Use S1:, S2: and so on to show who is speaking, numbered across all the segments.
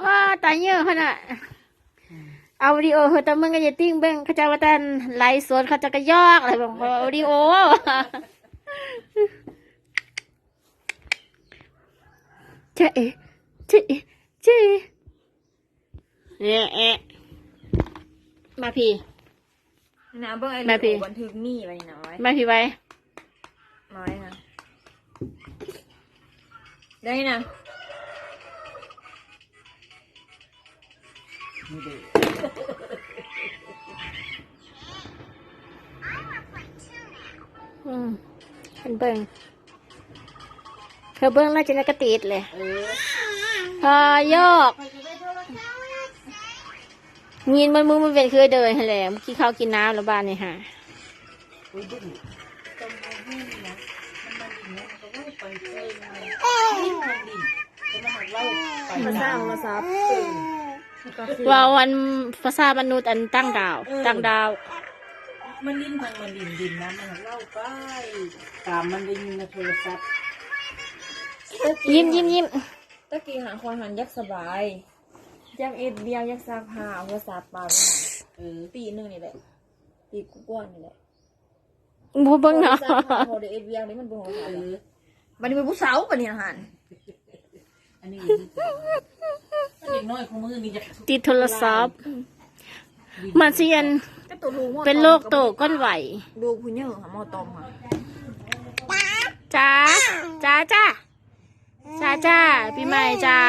S1: ว้าตายเยอะขนาดเอาวิดีโอเฮอแต่มึงก็อย่าติ้งเบ้งเขาจะว่าแต่ไลฟ์สดเขาจะกระยอกอะไรบอกว่าวิดีโอเจ๊เอ๋เจ๊เอ๋เจ๊เอ๋เอ๊ะมาพี่
S2: นะเบิ่งไอ้
S1: แม่พี่
S2: บันทึกมีไว้น้อย
S1: มาพี่ไว้
S2: น้อยนะได้นะ
S1: อืมเป็นเบิ้งเธอเบิ้งแล้จะนกระติดเลย
S3: เออ
S1: พอยอกยินมันมึงมันเป็นคือเดินแหลเมื่อกี้เขากินน้ำแล้วบ้าน
S3: เนี่ยฮะมาสร้างมาซับ เล่าไป
S2: ภาษา
S3: นะ
S2: โทรศัพท์
S1: ว่าวันภาษามนุษย์อันตั้งดาว ตั้งดาว
S3: มันดิ้นทางมันดิ้นดิ้นนะมันหักเล่าไปตามมันได้ยินในโทรศัพท์
S1: ยิ้มยิ้มยิ้ม
S2: ตะกี้หาคนหันยักสบายยักเอ็ดเบียร์ยักซักผ้าเอาภาษาปลาไปหา
S3: เออ
S2: ตีหนึ่งนี่แหละตีกูก้อนนี่แหละ
S1: บูเบิ้งเนาะ
S2: พอซักผ้าพอเดเอ็ดเบียร์นี่มันบ่หัว
S3: เออ
S2: มันเป็นผู้สาวปะเนี่ยหัน
S3: อันนี้มั นเด็กน้อยของมือนี่จะ
S1: ติดโทรศัพท์มันเซียน
S2: ก็ตัวลูกหม้อ
S1: เป็นโรคโตก้อนไหว
S2: ลูกผู้เยอะค่ะหมอตอมค่ะ
S1: จ้าจ้าจ้าจ้าจ้าปีใหม่จ้า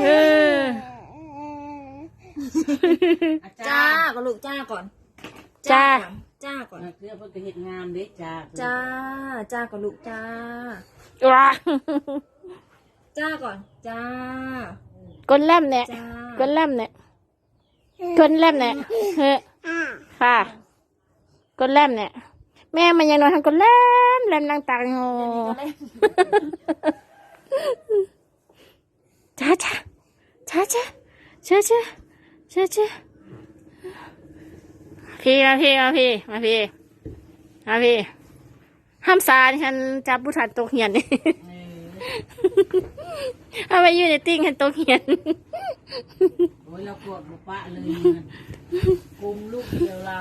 S1: เออ
S3: อา
S2: จ้า
S3: จารย์
S2: ก็ลูกจ้าก่อน
S1: จ้า
S2: ก่อนจ้าก่อน
S3: เพื่อเพื่อจะเห็นงามเด้จ้า
S2: จ้าจ้าก่อนลูกจ้า
S1: ว้า
S2: จ้าก่อน จ้า
S1: ก้นแลมเนี่ยก้นแลมเนี่ยก้นแลมเนี่ยเฮ้ยค่ะก้นแลมเนี่ยแม่มันยังนอนทำก้นแลมแลมนางตังโง่จ้าจ้าจ้าจ้าเชื่อเชื่อเชื่อเชื่อพี่มาพี่มาพี่มาพี่มาพี่ห้ามสารฉันจับผู้ถัดตกเหียนนี่ เอาไปอยู่ในติ้งเห็นตกเหียน
S3: โอ้ยเรากดบุปะเลยมันกุมลูกเดียวเรา